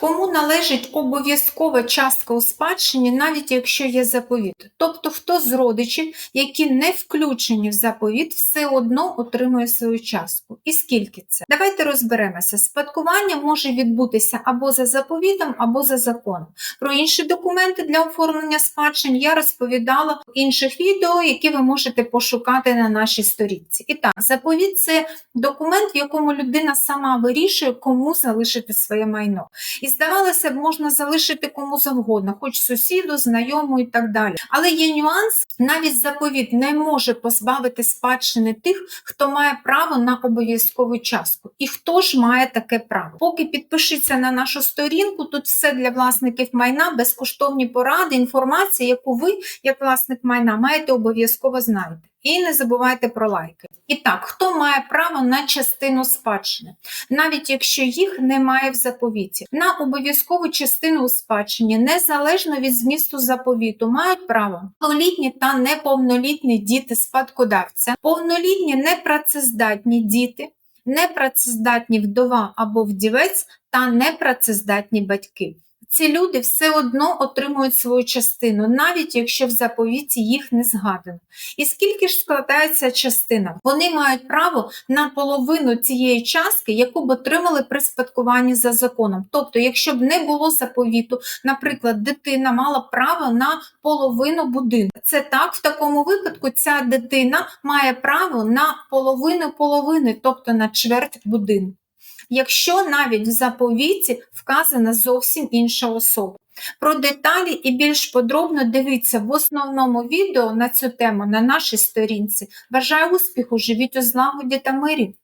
Кому належить обов'язкова частка у спадщині, навіть якщо є заповіт? Тобто, хто з родичів, які не включені в заповіт, все одно отримує свою частку. І скільки це? Давайте розберемося. Спадкування може відбутися або за заповітом, або за законом. Про інші документи для оформлення спадщин я розповідала в інших відео, які ви можете пошукати на нашій сторінці. І так, заповіт це документ, в якому людина сама вирішує, кому залишити своє майно. І здавалося б, можна залишити кому завгодно, хоч сусіду, знайому і так далі. Але є нюанс, навіть заповіт не може позбавити спадщини тих, хто має право на обов'язкову частку. І хто ж має таке право? Поки підпишіться на нашу сторінку, тут все для власників майна, безкоштовні поради, інформація, яку ви, як власник майна, маєте обов'язково знати. І не забувайте про лайки. І так, хто має право на частину спадщини, навіть якщо їх немає в заповіті, на обов'язкову частину у спадщині, незалежно від змісту заповіту, мають право повнолітні та неповнолітні діти спадкодавця, повнолітні непрацездатні діти, непрацездатні вдова або вдівець та непрацездатні батьки. Ці люди все одно отримують свою частину, навіть якщо в заповіті їх не згадано. І скільки ж складається частина? Вони мають право на половину цієї частки, яку б отримали при спадкуванні за законом. Тобто, якщо б не було заповіту, наприклад, дитина мала право на половину будинку. Це так, в такому випадку ця дитина має право на половину половини, тобто на чверть будинку якщо навіть в заповіті вказана зовсім інша особа. Про деталі і більш подробно дивіться в основному відео на цю тему на нашій сторінці. Бажаю успіху, живіть у злагоді та мирі!